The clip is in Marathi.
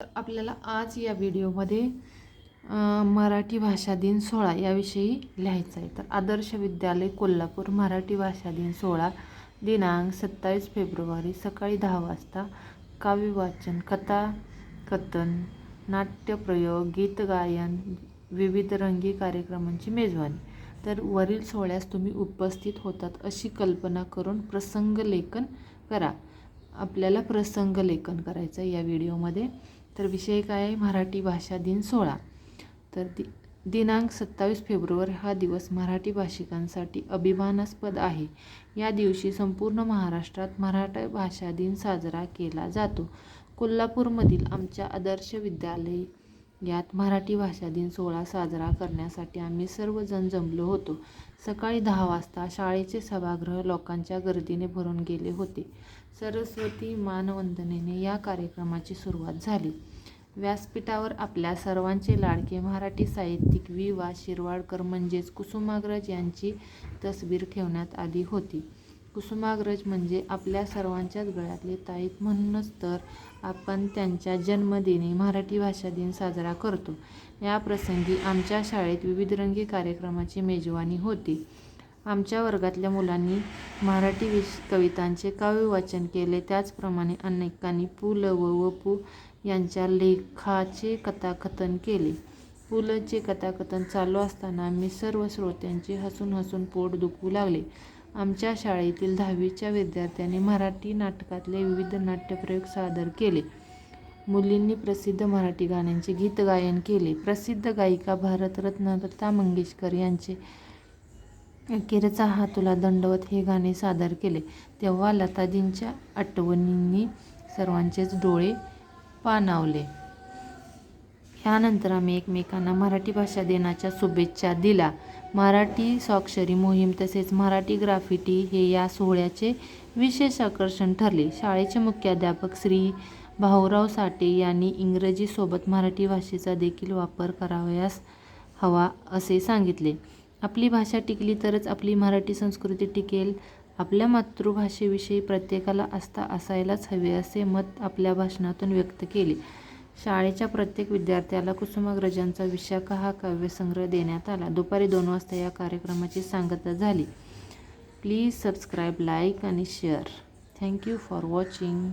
तर आपल्याला आज या व्हिडिओमध्ये मराठी भाषा दिन सोहळा याविषयी लिहायचं आहे. तर आदर्श विद्यालय कोल्हापूर मराठी भाषा दिन सोहळा दिनांक सत्तावीस फेब्रुवारी सकाळी दहा वाजता. काव्यवाचन कथा कथन नाट्यप्रयोग गीत गायन विविध रंगी कार्यक्रमांची मेजवानी. तर वरील सोहळ्यास तुम्ही उपस्थित होतात अशी कल्पना करून प्रसंग लेखन करा. आपल्याला प्रसंग लेखन करायचं आहे या व्हिडिओमध्ये. तर विषय काय आहे? मराठी भाषा दिन सोळा. तर दि दिनांक सत्तावीस फेब्रुवारी हा दिवस मराठी भाषिकांसाठी अभिमानास्पद आहे. या दिवशी संपूर्ण महाराष्ट्रात मराठी भाषा दिन साजरा केला जातो. कोल्हापूरमधील आमच्या आदर्श विद्यालय यात मराठी भाषा दिन सोहळा साजरा करण्यासाठी आम्ही सर्वजण जमलो होतो. सकाळी दहा वाजता शाळेचे सभागृह लोकांच्या गर्दीने भरून गेले होते. सरस्वती मानवंदनेने या कार्यक्रमाची सुरुवात झाली. व्यासपीठावर आपल्या सर्वांचे लाडके मराठी साहित्यिक वि वा शिरवाडकर म्हणजेच कुसुमाग्रज यांची तसबीर ठेवण्यात आली होती. कुसुमाग्रज म्हणजे आपल्या सर्वांच्याच गळ्यातले ताईत म्हणूनच तर आपण त्यांच्या जन्मदिनी मराठी भाषा दिन साजरा करतो. या प्रसंगी आमच्या शाळेत विविध रंगी कार्यक्रमाची मेजवानी होती. आमच्या वर्गातल्या मुलांनी मराठी विश कवितांचे काव्यवाचन केले. त्याचप्रमाणे अनेकांनी पु ल व व पु यांच्या लेखाचे कथाकथन केले. पु लचे कथाकथन चालू असताना मी सर्व श्रोत्यांचे हसून हसून पोट दुखू लागले. आमच्या शाळेतील दहावीच्या विद्यार्थ्यांनी मराठी नाटकातले विविध नाट्यप्रयोग सादर केले. मुलींनी प्रसिद्ध मराठी गाण्यांचे गीत गायन केले. प्रसिद्ध गायिका भारतरत्न लता मंगेशकर यांचे अखेरचा हा तुला दंडवत हे गाणे सादर केले. तेव्हा लताजींच्या आठवणींनी सर्वांचेच डोळे पाणावले. ह्यानंतर आम्ही एकमेकांना मराठी भाषा दिनाच्या शुभेच्छा दिला मराठी स्वाक्षरी मोहीम तसेच मराठी ग्राफिटी हे या सोहळ्याचे विशेष आकर्षण ठरले. शाळेचे मुख्याध्यापक श्री भाऊराव साठे यांनी इंग्रजीसोबत मराठी भाषेचा देखील वापर करावयास हवा असे सांगितले. आपली भाषा टिकली तरच आपली मराठी संस्कृती टिकेल. आपल्या मातृभाषेविषयी प्रत्येकाला आस्था असायलाच हवी असे मत आपल्या भाषणातून व्यक्त केले. शाळेच्या प्रत्येक विद्यार्थ्याला कुसुमाग्रजांचा विशाखा हा काव्यसंग्रह देण्यात आला. दुपारी दोन वाजता या कार्यक्रमाची सांगता झाली. प्लीज सबस्क्राईब लाईक आणि share. Thank you for watching.